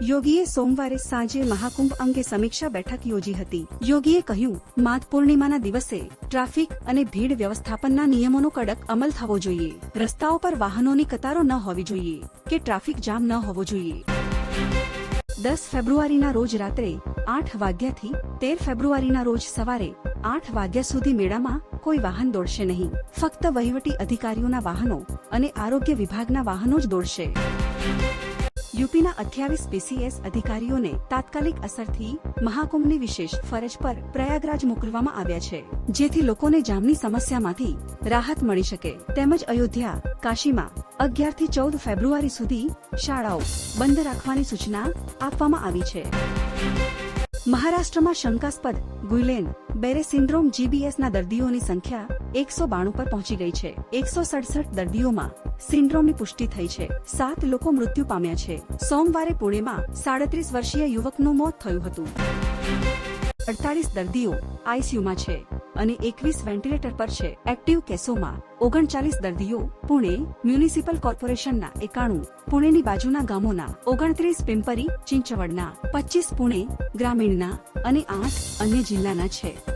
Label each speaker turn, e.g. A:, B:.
A: યોગીએ સોમવારે સાંજે મહાકુંભ અંગે સમીક્ષા બેઠક યોજી હતી. યોગીએ કહ્યું, માઘ પૂર્ણિમાના દિવસે ટ્રાફિક અને ભીડ વ્યવસ્થાપનના નિયમોનો કડક અમલ થવો જોઈએ. રસ્તાઓ પર વાહનોની કતારો ન હોવી જોઈએ કે ટ્રાફિક જામ ન હોવો જોઈએ. દસ ફેબ્રુઆરીના રોજ રાત્રે આઠ વાગ્યાથી તેર ફેબ્રુઆરીના રોજ સવારે આઠ વાગ્યા સુધી મેળામાં કોઈ વાહન દોડશે નહીં. ફક્ત વહીવટી અધિકારીઓના વાહનો અને આરોગ્ય વિભાગના વાહનો જ દોડશે. યુપીના અઠ્યાવીસ પીસીએસ અધિકારીઓને તાત્કાલિક અસરથી મહાકુંભની વિશેષ ફરજ પર પ્રયાગરાજ મોકલવામાં આવ્યા છે. જેથી લોકોને જામની સમસ્યામાંથી રાહત મળી શકે. તેમજ અયોધ્યા, કાશીમાં અગિયારથી ચૌદ ફેબ્રુઆરી સુધી શાળાઓ બંધ રાખવાની સૂચના આપવામાં આવી છે. મહારાષ્ટ્રમાં શંકાસ્પદ ગુઇલેન બેરે સિન્ડ્રોમ જીબીએસના દર્દીઓની સંખ્યા એકસો બાણું પર પહોંચી ગઈ છે. એકસો સડસઠ દર્દીઓમાં સિન્ડ્રોમની પુષ્ટિ થઈ છે. સાત લોકો મૃત્યુ પામ્યા છે. સોમવારે પુણેમાં સાડત્રીસ વર્ષીય યુવકનું મોત થયું હતું. અડતાલીસ દર્દીઓ આઈસીયુમાં છે અને એકવીસ વેન્ટિલેટર પર છે. એક્ટિવ કેસોમાં ઓગણચાલીસ દર્દીઓ પુણે મ્યુનિસિપલ કોર્પોરેશનના એકાણું, પુણેની બાજુના ગામોના ઓગણત્રીસ પિંપરી, ચિંચવડના પચીસ પુણે ગ્રામીણના અને આઠ અન્ય જિલ્લાના છે.